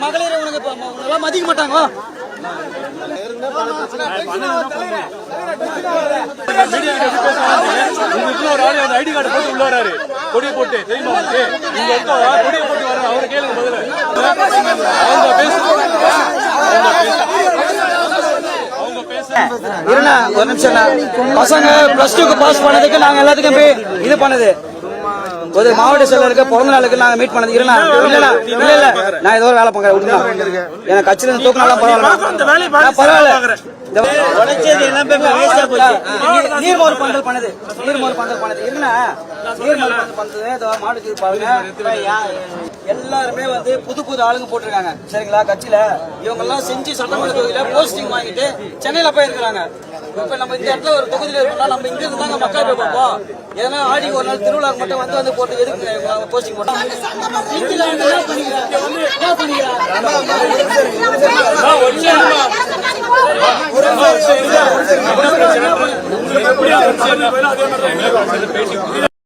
மகளிர் உனக்கு மதிக்க மாட்டாங்க ஒரு ஆளு அந்த ஐடி கார்டு போட்டு உள்ள வராரு. கொடியை போட்டு தெரியுமா உங்களுக்கு? உங்க அக்கா கொடியை போட்டு வர்றாரு அவரை கேளுங்க முதல்ல அவங்க பேசுறாங்க அவங்க பேசுறாங்க இருண்ணா ஒரு நிமிஷம் பசங்க பிளஸ் டூக்கு பாஸ் பண்ணதுக்கு நாங்க எல்லாத்துக்கும் போய் இது பண்ணது. ஒரு மாவட்ட செயலருக்கு பிறந்த நாளுக்கு நாங்க மீட் பண்ணது. இல்ல இல்ல இல்ல நான் ஏதோ ஒரு வேலை பாக்குறேன் விட்டுண்ணா எனக்கு கட்சியில இருந்து தூக்கினாலும் பரவாயில்ல. நான் பரவாயில்ல. நீ- நீர்மோர் பந்தல் பண்ணது. நீர்மோர் பந்தல் பண்ணது. இருண்ணா நீர்மோர் பந்தல் பண்ணது. இதோ மாவட்டத்துக்கு பாருங்க எல்லாருமே வந்து புது புது ஆளுங்க போட்டிருக்காங்க. சரிங்களா? கட்சியில இவங்க எல்லாம் செஞ்சு சட்டமன்ற தொகுதியில போஸ்டிங் வாங்கிட்டு சென்னையில போயிருக்காங்க இப்ப நம்ம இந்த இடத்துல ஒரு தொகுதியில இருக்கோம்னா நம்ம இங்க இருந்து தாங்க மக்கள் போய் பார்ப்போம் ஏன்னா ஆடிக்கு ஒரு நாள் திருவிழா மட்டும் வந்து வந்து போட்டு எதுக்கு போஸ்டிங் போட்டோம் எப்படி